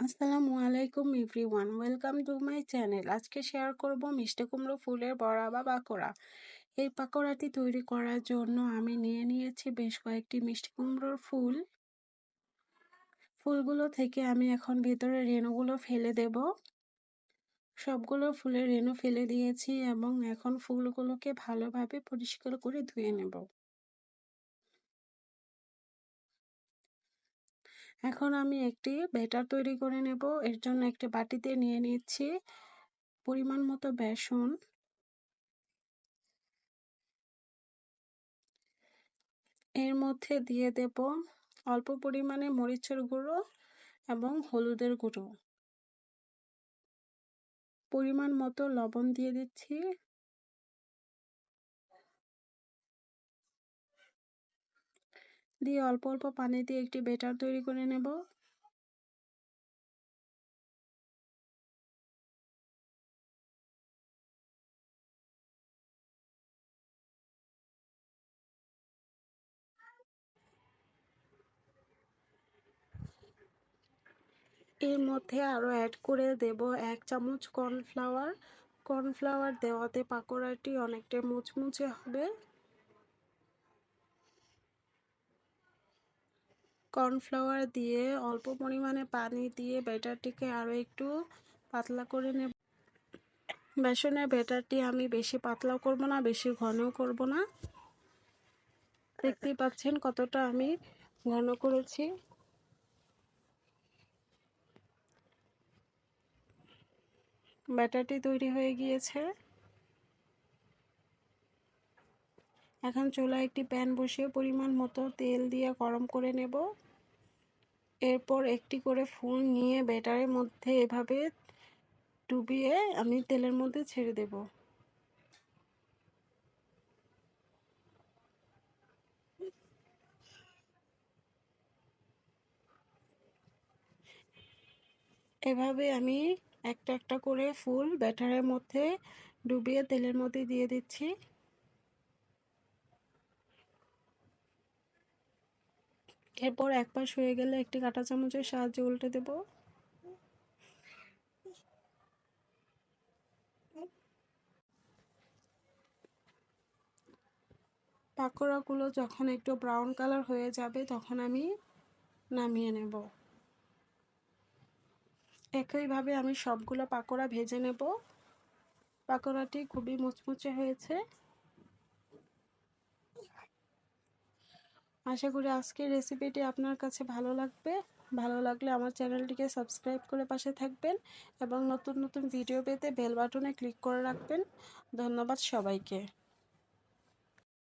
আসসালামু আলাইকুম everyone. Welcome to my channel. আজকে শেয়ার করব মিষ্টি কুমড়ো ফুলের বড়া বা পাকোড়া। এই পাকোড়াটি তৈরি করার জন্য আমি নিয়ে নিয়েছি বেশ কয়েকটি মিষ্টি কুমড়োর ফুল। ফুলগুলো থেকে আমি এখন ভেতরে রেণুগুলো ফেলে দেব। সবগুলো ফুলের রেণু ফেলে দিয়েছি এবং এখন ফুলগুলোকে ভালোভাবে পরিষ্কার করে ধুয়ে নেব। এখন আমি একটি ব্যাটার তৈরি করে নেব। এর জন্য একটি বাটিতে নিয়ে নিচ্ছি পরিমাণ মতো বেসন। এর মধ্যে দিয়ে দেব অল্প পরিমাণে মরিচের গুঁড়ো এবং হলুদের গুঁড়ো। পরিমাণ মতো লবণ দিয়ে দিচ্ছি। দিয়ে অল্প অল্প পানি দিয়ে একটি বেটার তৈরি করে নেব। এর মধ্যে আরও অ্যাড করে দেব এক চামচ কর্নফ্লাওয়ার। কর্নফ্লাওয়ার দেওয়াতে পাকোড়াটি অনেকটা মুচমুচে হবে। কর্নফ্লাওয়ার দিয়ে অল্প পরিমাণে পানি দিয়ে ব্যাটারটিকে আরও একটু পাতলা করে নেব। বেসনের ব্যাটারটি আমি বেশি পাতলাও করব না, বেশি ঘনও করব না। দেখতেই পাচ্ছেন কতটা আমি ঘন করেছি। ব্যাটারটি তৈরি হয়ে গিয়েছে। এখন চুলায় একটি প্যান বসিয়ে পরিমাণ মতো তেল দিয়ে গরম করে নেব। এরপর একটি করে ফুল নিয়ে ব্যাটারের মধ্যে এভাবে ডুবিয়ে আমি তেলের মধ্যে ছেড়ে দেব। এভাবে আমি একটা একটা করে ফুল ব্যাটারের মধ্যে ডুবিয়ে তেলের মধ্যে দিয়ে দিচ্ছি। এরপর এক পাশ হয়ে গেলে একটি কাঁটা চামচের সাহায্যে উল্টে দেব। পাকোড়াগুলো যখন একটু ব্রাউন কালার হয়ে যাবে, তখন আমি নামিয়ে নেব। একইভাবে আমি সবগুলো পাকোড়া ভেজে নেব। পাকোড়াটি খুবই মুচমুচে হয়েছে। আশা করি আজকের রেসিপিটি আপনার কাছে ভালো লাগবে। ভালো লাগলে আমার চ্যানেলটিকে সাবস্ক্রাইব করে পাশে থাকবেন এবং নতুন নতুন ভিডিও পেতে বেল বাটনে ক্লিক করে রাখবেন। ধন্যবাদ সবাইকে।